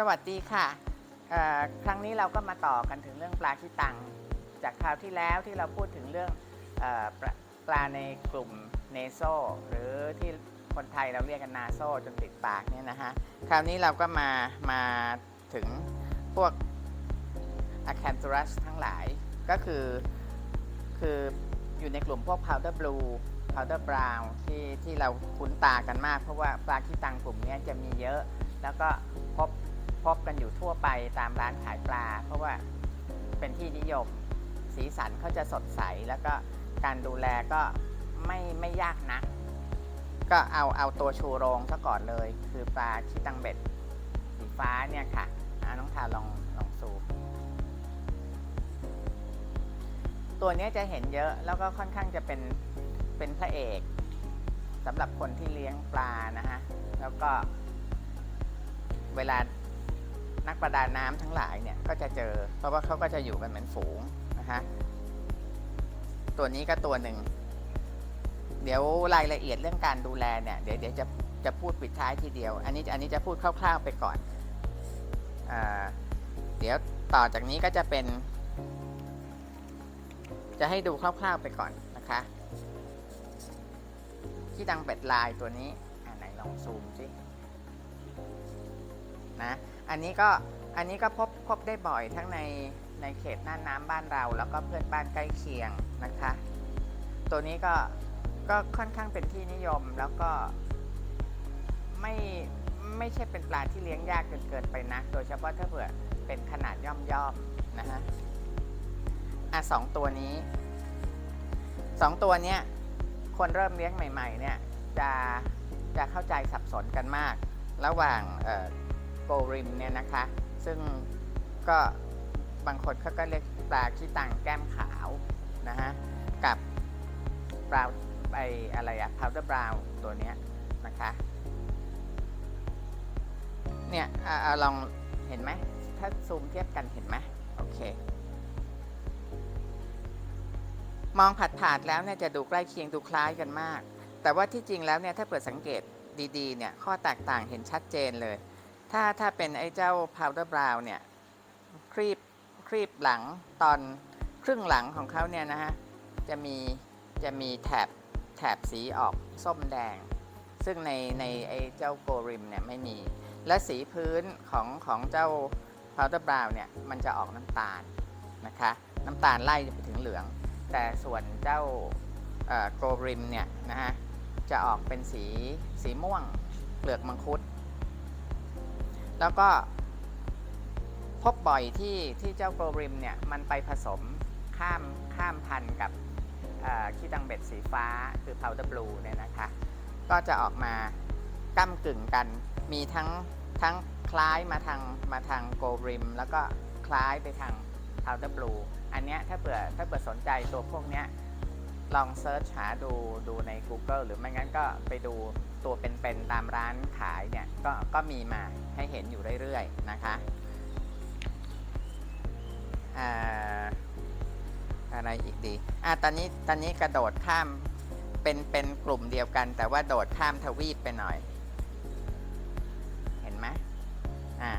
สวัสดีค่ะครั้งนี้เราก็มาต่อกันถึงเรื่องปลาขี้ตัง จากคราวที่แล้วที่เราพูดถึงเรื่องอปลาปลาในกลุ่มเนโซหรือที่คนไทยเราเรียกกันนาโซจนติดปากเนี่ยนะฮะคราวนี้เราก็มามาถึงพวกอะแคนตูรัสทั้งหลายก็คือคืออยู่ในกลุ่มพวก powder blue powder brown ที่ที่เราคุ้นตากันมาก เพราะว่าปลาขี้ตังกลุ่มนี้จะมีเยอะ แล้วก็พบ พบกันอยู่ทั่วไปตามร้านขายปลา เพราะว่าเป็นที่นิยม สีสันเขาจะสดใส แล้วก็การดูแลก็ไม่ไม่ยากนัก ก็เอาเอาตัวชูโรงซะก่อนเลย คือปลาขี้ตังเบ็ดสีฟ้าเนี่ยค่ะน้องทาลองลองซูมตัวเนี้ยจะเห็นเยอะแล้วก็ค่อนข้างจะเป็นเป็นพระเอกสำหรับคนที่เลี้ยงปลานะฮะ แล้วก็เวลา นักประดาน้ำทั้งหลายเนี่ยก็จะเจอ เพราะว่าเขาก็จะอยู่กันเหมือนฝูงนะฮะตัวนี้ก็ตัวหนึ่ง เดี๋ยวรายละเอียดเรื่องการดูแลเนี่ยเดี๋ยวเดี๋ยวจะจะพูดปิดท้ายทีเดียว อันนี้อันนี้จะพูดคร่าวๆไปก่อนอเดี๋ยวต่อจากนี้ก็จะเป็น จะให้ดูคร่าวๆไปก่อนนะคะที่ดังเป็ดลายตัวนี้อ่าไหนลองซูมสินะ อันนี้ก็อันนี้ก็พบพบได้บ่อยทั้งในในเขตน่านน้ำบ้านเรา แล้วก็เพื่อนบ้านใกล้เคียงนะคะ ตัวนี้ก็ก็ค่อนข้างเป็นที่นิยมแล้วก็ไม่ไม่ใช่เป็นปลาที่เลี้ยงยากจนเกินไปนะโดยเฉพาะถ้าเผื่อเป็นขนาดย่อมย่อมนะฮะอะสองตัวนี้สองตัวเนี้ยคนเริ่มเลี้ยงใหม่ ๆ เนี่ยจะจะเข้าใจสับสนกันมาก ระหว่างเอ่อ โกริมเนี่ยนะคะ ซึ่งก็บางคนเขาก็เรียกปลาขี้ตังแก้มขาวนะฮะกับปลาไออะไรอะพาวเดอร์บราวตัวเนี้ยนะคะเนี่ยออลองเห็นไหมถ้าซูมเทียบกันเห็นไหมโอเค มองผัดผาดแล้วเนี่ยจะดูใกล้เคียงดูคล้ายกันมาก แต่ว่าที่จริงแล้วเนี่ยถ้าเปิดสังเกตดีๆเนี่ยข้อแตกต่างเห็นชัดเจนเลย ถ้าถ้าเป็นไอ้เจ้า powder brown เนี่ยครีบครีบหลังตอนครึ่งหลังของเขาเนี่ยนะฮะจะมีจะมีแถบแถบสีออกส้มแดง ซึ่งในในไอ้เจ้าโกริมเนี่ยไม่มี และสีพื้นของของเจ้า powder brown เนี่ยมันจะออกน้ำตาลนะคะน้ำตาลไล่ไปถึงเหลือง แต่ส่วนเจ้าโกริมเนี่ยนะฮะจะออกเป็นสีสีม่วงเปลือกมังคุด แล้วก็พบบ่อยที่ที่เจ้าโกลริมเนี่ยมันไปผสมข้ามข้ามพันกับขี้ตังเบ็ดสีฟ้าคือ powder blue เนี่ยนะคะ ก็จะออกมาก้ากึ่งกัน มีทั้งทั้งคล้ายมาทางมาทางโกลริม แล้วก็คล้ายไปทาง powder blue อันเนี้ยถ้าเผื่อถ้าเผื่อสนใจตัวพวกเนี้ย ลองเซิร์ชหาดูดูใน Google หรือไม่งั้นก็ไปดูตัวเป็นๆตามร้านขายเนี่ยก็ก็มีมาให้เห็นอยู่เรื่อยๆนะคะอะไรอีกดีอะตอนนี้ตอนนี้กระโดดข้ามเป็นเป็นกลุ่มเดียวกัน แต่ว่าโดดข้ามทวีปไปหน่อย เห็นไหมอ่า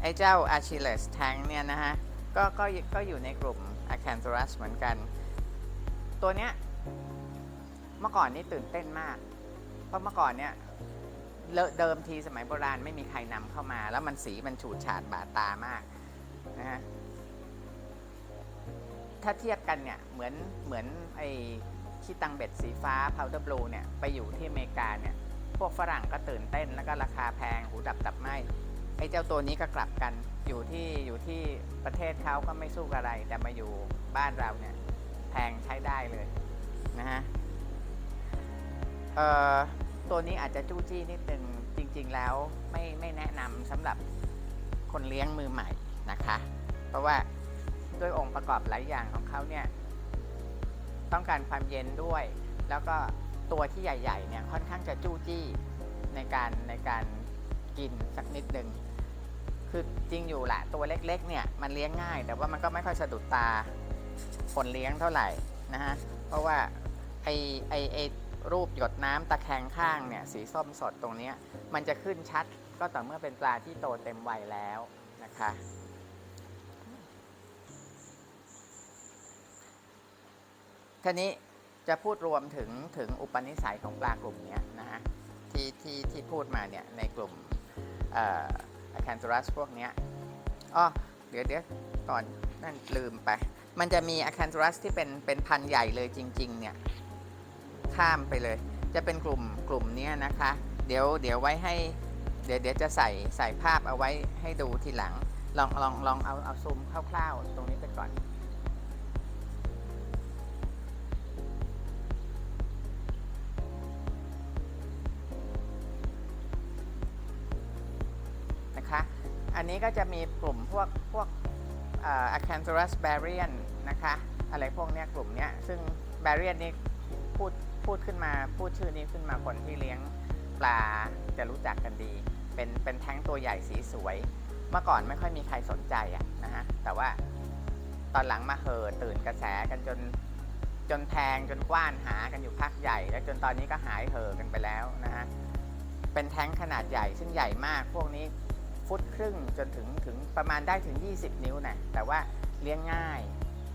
ไอ้เจ้า Achilles tank เนี่ยนะฮะก็ก็ก็อยู่ในกลุ่ม Acanthurus เหมือนกัน ตัวเนี้ย เมื่อก่อนนี่ตื่นเต้นมาก เพราะเมื่อก่อนเนี่ยเดิมทีสมัยโบราณไม่มีใครนำเข้ามา แล้วมันสีมันฉูดฉาดบาดตามากนะฮะถ้าเทียบกันเนี่ยเหมือนเหมือนไอ้ขี้ตังเบ็ดสีฟ้า powder blue เนี่ยไปอยู่ที่อเมริกาเนี่ยพวกฝรั่งก็ตื่นเต้นแล้วก็ราคาแพงหูดับตับไหมไอ้เจ้าตัวนี้ก็กลับกันอยู่ที่อยู่ที่ประเทศเขาก็ไม่สู้อะไร แต่มาอยู่บ้านเราเนี่ยแพงใช้ได้เลย อ่อตัวนี้อาจจะจู้จี้นิดนึงจริง ๆ แล้วไม่ไม่แนะนำสำหรับคนเลี้ยงมือใหม่นะคะ เพราะว่าด้วยองค์ประกอบหลายอย่างของเขาเนี่ยต้องการความเย็นด้วย แล้วก็ตัวที่ใหญ่ๆเนี่ยค่อนข้างจะจู้จี้ในการในการกินสักนิดหนึ่งคือจริงอยู่แหละตัวเล็กๆเนี่ยมันเลี้ยงง่าย แต่ว่ามันก็ไม่ค่อยสะดุดตาคนเลี้ยงเท่าไหร่นะฮะเพราะว่าไอไอไอ รูปหยดน้ำตะแคงข้างเนี่ยสีส้มสดตรงเนี้ยมันจะขึ้นชัดก็ต่อเมื่อเป็นปลาที่โตเต็มวัยแล้วนะคะทีนี้จะพูดรวมถึงถึงอุปนิสัยของปลากลุ่มเนี้ยนะฮะที่ที่ที่พูดมาเนี่ยในกลุ่มอะแคนตรัสพวกเนี้ยอ๋อเดี๋ยวเดี๋ยวก่อนนั่นลืมไป มันจะมีอะแคนตรัสที่เป็นเป็นพันธุ์ใหญ่เลยจริง ๆ เนี่ย ข้ามไปเลย จะเป็นกลุ่มกลุ่มเนี้ยนะคะ เดี๋ยวเดี๋ยวไว้ให้เดี๋ยวเดี๋ยวจะใส่ใส่ภาพเอาไว้ให้ดูทีหลัง ลองลองลองเอาเอาซูมคร่าวๆ ตรงนี้ไปก่อน นะคะ อันนี้ก็จะมีกลุ่มพวกพวกอ่อ Acanthurus barian นะคะ อะไรพวกเนี้ยกลุ่มเนี้ยซึ่ง barian นี่พูด พูดขึ้นมาพูดชื่อนี้ขึ้นมาคนที่เลี้ยงปลาจะรู้จักกันดี เป็นเป็นแท้งตัวใหญ่สีสวย เมื่อก่อนไม่ค่อยมีใครสนใจอะนะฮะแต่ว่าตอนหลังมาเหอตื่นกระแสกันจนจนแพงจนกว้านหากันอยู่พักใหญ่ แล้วจนตอนนี้ก็หายเหอกันไปแล้วนะฮะเป็นแท้งขนาดใหญ่ซึ่งใหญ่มากพวกนี้ฟุตครึ่งจนถึงถึงประมาณได้ถึง 20 นิ้วนะแต่ว่าเลี้ยงง่าย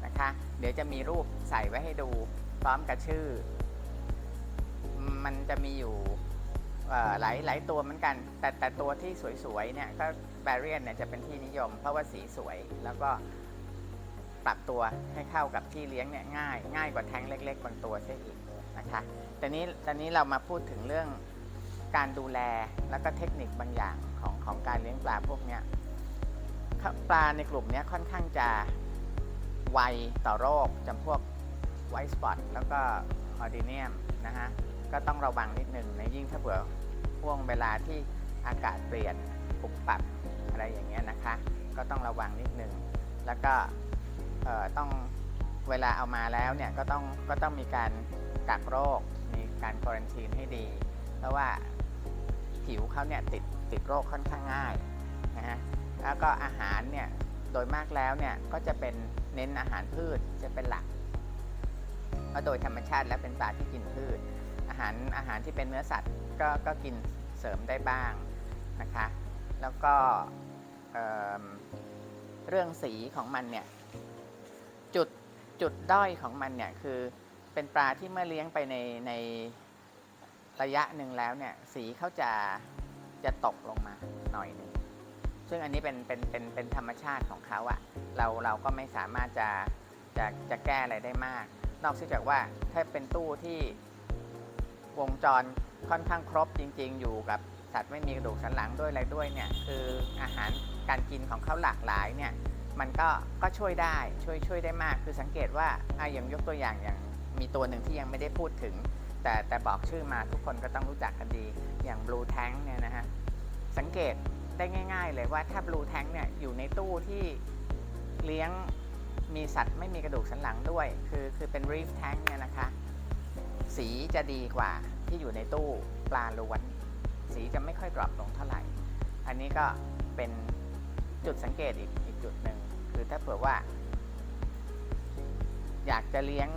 นะคะ เดี๋ยวจะมีรูปใส่ไว้ให้ดูพร้อมกับชื่อ มันจะมีอยู่หลายหลายตัวเหมือนกัน แต่แต่ตัวที่สวยๆเนี่ยก็แบเรียนเนี่ยจะเป็นที่นิยม เพราะว่าสีสวยแล้วก็ปรับตัวให้เข้ากับที่เลี้ยงเนี่ยง่าย ง่ายกว่าแท้งเล็ก ๆ บางตัวใช่อีกนะคะแต่นี้ตอนนี้เรามาพูดถึงเรื่องการดูแลแล้วก็เทคนิคบางอย่างของของการเลี้ยงปลาพวกเนี้ยปลาในกลุ่มนี้ค่อนข้างจะไวต่อโรคจำพวกไวสปอตแล้วก็ออดิเนียมนะฮะ ก็ต้องระวังนิดนึงในยิ่งถ้าเผื่อช่วงเวลาที่อากาศเปลี่ยนปุบปรับอะไรอย่างเงี้ยนะคะ ก็ต้องระวังนิดนึงแล้วก็ต้องเวลาเอามาแล้วเนี่ยก็ต้องก็ต้องมีการกักโรคมีการควอรันทีนให้ดี เพราะว่าผิวเขาเนี่ยติดติดโรคค่อนข้างง่ายนะฮะแล้วก็อาหารเนี่ยโดยมากแล้วเนี่ยก็จะเป็นเน้นอาหารพืชจะเป็นหลักเพราะโดยธรรมชาติแล้วเป็นปลาที่กินพืช อาหารอาหารที่เป็นเนื้อสัตว์ก็ก็กินเสริมได้บ้างนะคะ แล้วก็เเรื่องสีของมันเนี่ยจุดจุดด้อยของมันเนี่ยคือเป็นปลาที่เมื่อเลี้ยงไปในในระยะหนึ่งแล้วเนี่ยสีเขาจะจะตกลงมาหน่อยหนึ่งซึ่งอันนี้เป็นเป็นเป็นเป็นธรรมชาติของเขาอะเราเราก็ไม่สามารถจะจะจะแก้อะไรได้มาก นอกจากว่าถ้าเป็นตู้ที่ วงจรค่อนข้างครบจริง ๆ อยู่กับสัตว์ไม่มีกระดูกสันหลังด้วยอะไรด้วยเนี่ยคืออาหารการกินของเขาหลากหลายเนี่ยมันก็ก็ช่วยได้ช่วยช่วยได้มากคือสังเกตว่าอะอย่างยกตัวอย่างอย่างมีตัวหนึ่งที่ยังไม่ได้พูดถึง แต่แต่บอกชื่อมาทุกคนก็ต้องรู้จักกันดีอย่าง Blue Tank เนี่ยนะฮะสังเกตได้ง่าย ๆ เลยว่าถ้า Blue Tank เนี่ยอยู่ในตู้ที่เลี้ยงมีสัตว์ไม่มีกระดูกสันหลังด้วย คือคือเป็น Reef Tank เนี่ยนะคะ สีจะดีกว่าที่อยู่ในตู้ปลาล้วน สีจะไม่ค่อยดรอปลงเท่าไหร่ อันนี้ก็เป็นจุดสังเกตอีกอีกจุดหนึ่งคือถ้าเผื่อว่า อยากจะเลี้ยง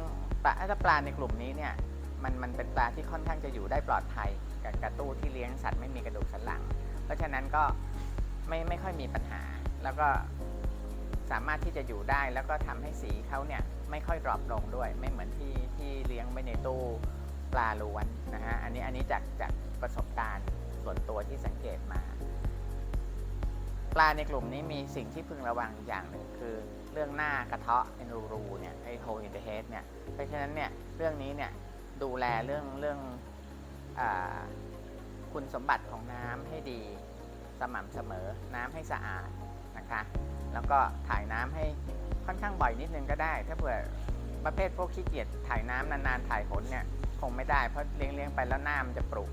ปลาถ้าปลาในกลุ่มนี้เนี่ยมันมันเป็นปลาที่ค่อนข้างจะอยู่ได้ปลอดภัยกับกระตู้ที่เลี้ยงสัตว์ไม่มีกระดูกสันหลัง เพราะฉะนั้นก็ไม่ไม่ค่อยมีปัญหา แล้วก็สามารถที่จะอยู่ได้แล้วก็ทำให้สีเขาเนี่ย ไม่ค่อยดรอปลงด้วย ไม่เหมือนที่ที่เลี้ยงไว้ในตู้ปลาล้วนนะฮะอันนี้อันนี้จากจากประสบการณ์ส่วนตัวที่สังเกตมา ปลาในกลุ่มนี้มีสิ่งที่พึงระวังอย่างหนึ่งคือเรื่องหน้ากระเทาะเป็นรูๆเนี่ยไอ hole in the head เนี่ยเพราะฉะนั้นเนี่ยเรื่องนี้เนี่ยดูแลเรื่องเรื่องอคุณสมบัติของน้ำให้ดีสม่ำเสมอน้ำให้สะอาดนะคะ แล้วก็ถ่ายน้ำให้ ค่อนข้างบ่อยนิดนึงก็ได้ ถ้าเผื่อประเภทพวกขี้เกียจถ่ายน้ำนานๆถ่ายผลเนี่ยคงไม่ได้เพราะเลี้ยงๆไปแล้วหน้ามันจะปรุ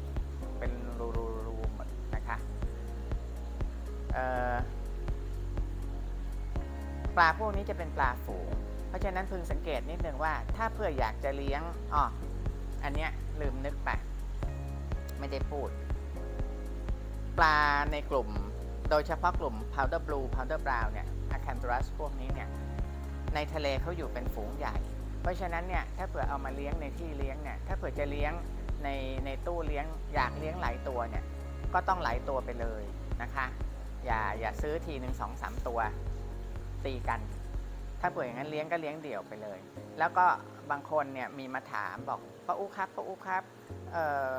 เป็นรูๆหมดนะคะเอ่อปลาพวกนี้จะเป็นปลาฝูง เพราะฉะนั้นพึงสังเกตนิดนึงว่า ถ้าเพื่ออยากจะเลี้ยงอ๋ออันเนี้ยลืมนึกไปไม่ได้พูด ปลาในกลุ่ม โดยเฉพาะกลุ่ม powder blue powder brown เนี่ย acanthus พวกนี้เนี่ย ในทะเลเขาอยู่เป็นฝูงใหญ่ เพราะฉะนั้นเนี่ยถ้าเผื่อเอามาเลี้ยงในที่เลี้ยงเนี่ยถ้าเผื่อจะเลี้ยงในในตู้เลี้ยงอยากเลี้ยงหลายตัวเนี่ยก็ต้องหลายตัวไปเลยนะคะ อย่าอย่าซื้อทีหนึ่งสองสามตัวตีกัน ถ้าเปิดออย่างนั้นเลี้ยงก็เลี้ยงเดี่ยวไปเลย แล้วก็บางคนเนี่ยมีมาถามบอกป้าอุ๊ครับป้าอุ๊ครับเอ่อ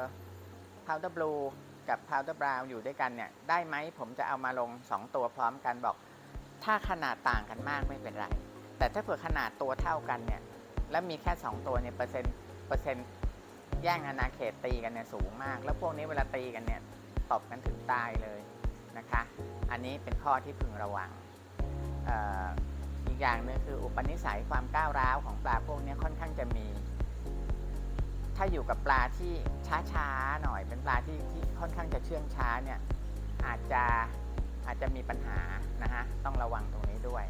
powder blue กับ powder brown อยู่ด้วยกันเนี่ยได้ไหมผมจะเอามาลง 2 ตัวพร้อมกันบอก ถ้าขนาดต่างกันมากไม่เป็นไร แต่ถ้าเผื่อขนาดตัวเท่ากันเนี่ยแล้วมีแค่ 2 ตัวเนี่ยเปอร์เซ็นต์เปอร์เซ็นต์แย่งอาณาเขตตีกันเนี่ยสูงมาก แล้วพวกนี้เวลาตีกันเนี่ยตบกันถึงตายเลยนะคะ อันนี้เป็นข้อที่พึงระวังออีกอย่างหนึงคืออุปนิสัยความก้าวร้าวของปลาพวกนี้ค่อนข้างจะมี ถ้าอยู่กับปลาที่ช้าๆหน่อยเป็นปลาที่ที่ค่อนข้างจะเชื่องช้าเนี่ยอาจจะอาจจะมีปัญหานะฮะต้องระวังตรงนี้ด้วย